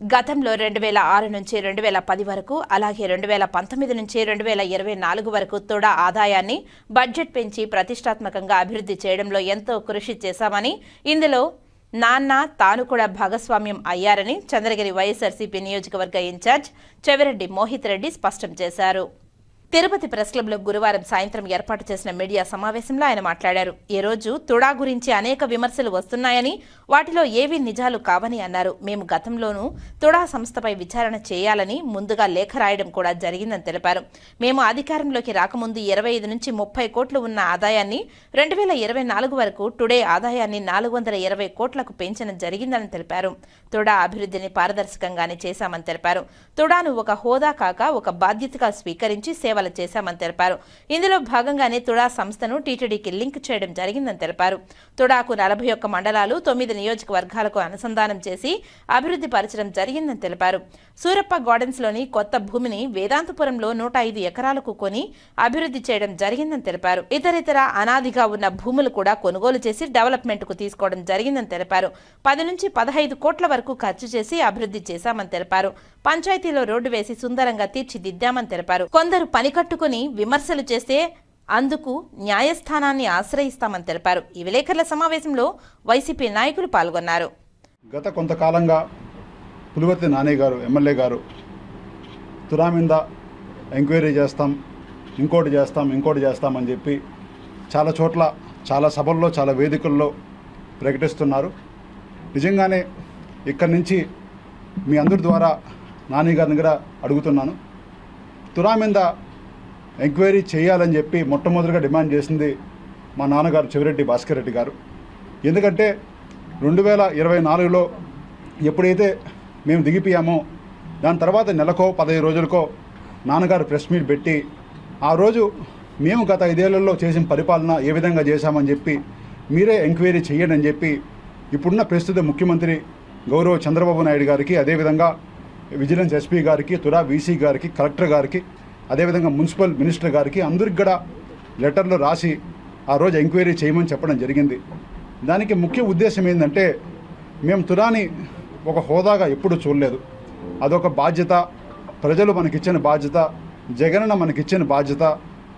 గతంలో రెండు వేల ఆరు నుంచి రెండు వేల పది వరకు అలాగే రెండు వేల పంతొమ్మిది నుంచి రెండు వేల ఇరవై నాలుగు వరకు తోడా ఆదాయాన్ని బడ్జెట్ పెంచి ప్రతిష్టాత్మకంగా అభివృద్ధి చేయడంలో ఎంతో కృషి చేశామని ఇందులో నాన్న తాను కూడా భాగస్వామ్యం అయ్యారని చంద్రగిరి వైఎస్ఆర్సీపీ నియోజకవర్గ ఇన్ఛార్జ్ చెవిరెడ్డి మోహిత్ రెడ్డి స్పష్టం చేశారు. తిరుపతి ప్రెస్ క్లబ్లో గురువారం సాయంత్రం ఏర్పాటు చేసిన మీడియా సమావేశంలో ఆయన మాట్లాడారు. ఈ రోజు తుడా గురించి అనేక విమర్శలు వస్తున్నాయని వాటిలో ఏవి నిజాలు కావని అన్నారు. మేము గతంలోనూ తుడా సంస్థపై విచారణ చేయాలని ముందుగా లేఖ రాయడం కూడా జరిగిందని తెలిపారు. మేము అధికారంలోకి రాకముందు ఇరవై ఐదు నుంచి ముప్పై కోట్లు ఉన్న ఆదాయాన్ని రెండు వేల ఇరవై నాలుగు వరకు టుడే ఆదాయాన్ని నాలుగు వందల ఇరవై కోట్లకు పెంచడం జరిగిందని తెలిపారు. తుడా అభివృద్ధిని పారదర్శకంగానే చేశామని తెలిపారు. తుడాను ఒక హోదా కాక ఒక బాధ్యతగా స్వీకరించి సేవలు చేశామని తెలిపారు. ఇందులో భాగంగానే తుడా సంస్థను టీటీడీకి లింక్ చేయడం జరిగిందని తెలిపారు. తుడాకు నలభై ఒక్క మండలాలు తొమ్మిది నియోజకవర్గాలకు అనుసంధానం చేసి అభివృద్ధి పరచడం జరిగిందని తెలిపారు. సూరప్ప గార్డెన్స్లోని కొత్త భూమిని వేదాంతపురంలో నూట ఐదు ఎకరాలకు కొని అభివృద్ధి చేయడం జరిగిందని తెలిపారు. ఇతరితర అనాదిగా ఉన్న భూములు కూడా కొనుగోలు చేసి డెవలప్మెంట్కు తీసుకోవడం జరిగిందని తెలిపారు. పది నుంచి పదహైదు కోట్ల వరకు ఖర్చు చేసి అభివృద్ధి చేశామని తెలిపారు. పంచాయతీలో రోడ్డు వేసి సుందరంగా తీర్చిదిద్దామని తెలిపారు. కొందరు పని కట్టుకుని విమర్శలు చేస్తే అందుకు న్యాయస్థానాన్ని ఆశ్రయిస్తామని తెలిపారు. ఈ విలేకరుల సమావేశంలో వైసీపీ నాయకులు పాల్గొన్నారు. గత కొంతకాలంగా పులివర్తి నాని గారు ఎమ్మెల్యే గారు తురామింద ఎంక్వైరీ చేస్తాం ఇంకోటి చేస్తాం ఇంకోటి చేస్తామని చెప్పి చాలా చోట్ల చాలా సభల్లో చాలా వేదికల్లో ప్రకటిస్తున్నారు. నిజంగానే ఇక్కడి నుంచి మీ అందరి ద్వారా నాని గారి దగ్గర అడుగుతున్నాను. తురా మీద ఎంక్వైరీ చేయాలని చెప్పి మొట్టమొదటిగా డిమాండ్ చేసింది మా నాన్నగారు చెవిరెడ్డి భాస్కర్ రెడ్డి గారు. ఎందుకంటే రెండు వేల ఇరవై నాలుగులో ఎప్పుడైతే మేము దిగిపోయామో దాని తర్వాత నెలకో పదహైదు రోజులకో నాన్నగారు ప్రెస్ మీట్ పెట్టి ఆ రోజు మేము గత ఐదేళ్ళలో చేసిన పరిపాలన ఏ విధంగా చేశామని చెప్పి మీరే ఎంక్వైరీ చేయండి అని చెప్పి ఇప్పుడున్న ప్రస్తుత ముఖ్యమంత్రి గౌరవ చంద్రబాబు నాయుడు గారికి అదేవిధంగా విజిలెన్స్ ఎస్పీ గారికి తురా వీసీ గారికి కలెక్టర్ గారికి అదేవిధంగా మున్సిపల్ మినిస్టర్ గారికి అందరికి కూడా లెటర్లు రాసి ఆ రోజు ఎంక్వైరీ చేయమని చెప్పడం జరిగింది. దానికి ముఖ్య ఉద్దేశం ఏంటంటే మేము తురాని ఒక హోదాగా ఎప్పుడు చూడలేదు. అదొక బాధ్యత ప్రజలు మనకిచ్చిన బాధ్యత జగనన్న మనకిచ్చిన బాధ్యత.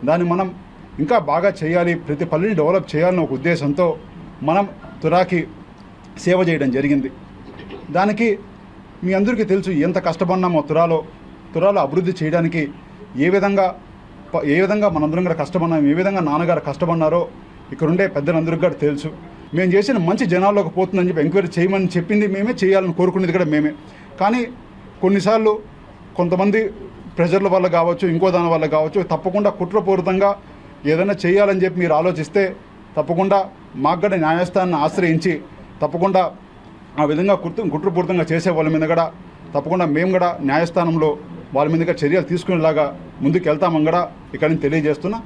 దాన్ని మనం ఇంకా బాగా చేయాలి ప్రతి పల్లెని డెవలప్ చేయాలన్న ఒక ఉద్దేశంతో మనం తురాకి సేవ చేయడం జరిగింది. దానికి మీ అందరికీ తెలుసు ఎంత కష్టపడినామో తురాలో తురాలో అభివృద్ధి చేయడానికి ఏ విధంగా ఏ విధంగా మనందరం కూడా కష్టపడినాం ఏ విధంగా నాన్నగారు కష్టపడినారో ఇక్కడుండే పెద్దలందరికీ కూడా తెలుసు. మేము చేసిన మంచి జనాల్లోకి పోతుందని చెప్పి ఎంక్వైరీ చేయమని చెప్పింది మేమే చేయాలని కోరుకునేది కూడా మేమే. కానీ కొన్నిసార్లు కొంతమంది ప్రెజర్ల వల్ల కావచ్చు ఇంకో దాని వల్ల కావచ్చు తప్పకుండా కుట్రపూరితంగా ఏదైనా చేయాలని చెప్పి మీరు ఆలోచిస్తే తప్పకుండా మాకు కూడా న్యాయస్థానాన్ని ఆశ్రయించి తప్పకుండా ఆ విధంగా కుట్ర కుట్రపూరితంగా చేసే వాళ్ళ మీద కూడా తప్పకుండా మేము కూడా న్యాయస్థానంలో వాళ్ళ మీదుగా చర్యలు తీసుకునేలాగా ముందుకు వెళ్తామని కూడా ఇక్కడ నుంచి తెలియజేస్తున్నా.